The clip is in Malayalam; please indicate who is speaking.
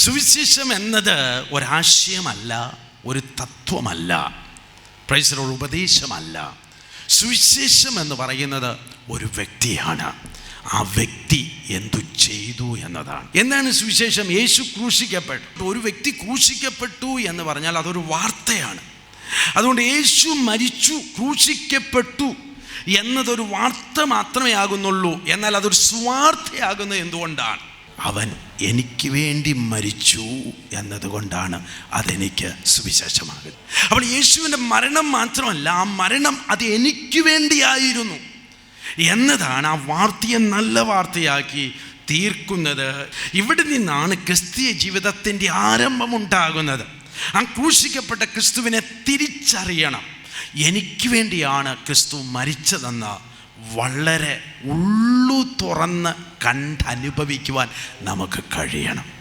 Speaker 1: സുവിശേഷം എന്നത് ഒരാശയമല്ല ഒരു തത്വമല്ല. പ്രൈസറോട് ഉപദേശമല്ല. സുവിശേഷം എന്ന് പറയുന്നത് ഒരു വ്യക്തിയാണ്. ആ വ്യക്തി എന്തു ചെയ്തു എന്നതാണ്. എന്താണ് സുവിശേഷം? യേശു ക്രൂശിക്കപ്പെട്ടു. ഒരു വ്യക്തി ക്രൂശിക്കപ്പെട്ടു എന്ന് പറഞ്ഞാൽ അതൊരു വാർത്തയാണ്. അതുകൊണ്ട് യേശു മരിച്ചു ക്രൂശിക്കപ്പെട്ടു എന്നതൊരു വാർത്ത മാത്രമേ ആകുന്നുള്ളൂ. എന്നാൽ അതൊരു സ്വാർത്ഥയാകുന്നത് എന്തുകൊണ്ടാണ്? അവൻ എനിക്ക് വേണ്ടി മരിച്ചു എന്നതുകൊണ്ടാണ് അതെനിക്ക് സുവിശേഷമാകുന്നത്. അപ്പോൾ യേശുവിന്റെ മരണം മാത്രമല്ല ആ മരണം അത് എനിക്ക് വേണ്ടിയായിരുന്നു എന്നതാണ് ആ വാർത്തയെ നല്ല വാർത്തയാക്കി തീർക്കുന്നത്. ഇവിടെ നിന്നാണ് ക്രിസ്തീയ ജീവിതത്തിന്റെ ആരംഭമുണ്ടാകുന്നത് ആ ക്രൂശിക്കപ്പെട്ട ക്രിസ്തുവിനെ തിരിച്ചറിയണം. എനിക്ക് വേണ്ടിയാണ് ക്രിസ്തു മരിച്ചതെന്ന് വളരെ ഉള്ളു തുറന്ന് കണ്ടനുഭവിക്കുവാൻ നമുക്ക് കഴിയണം.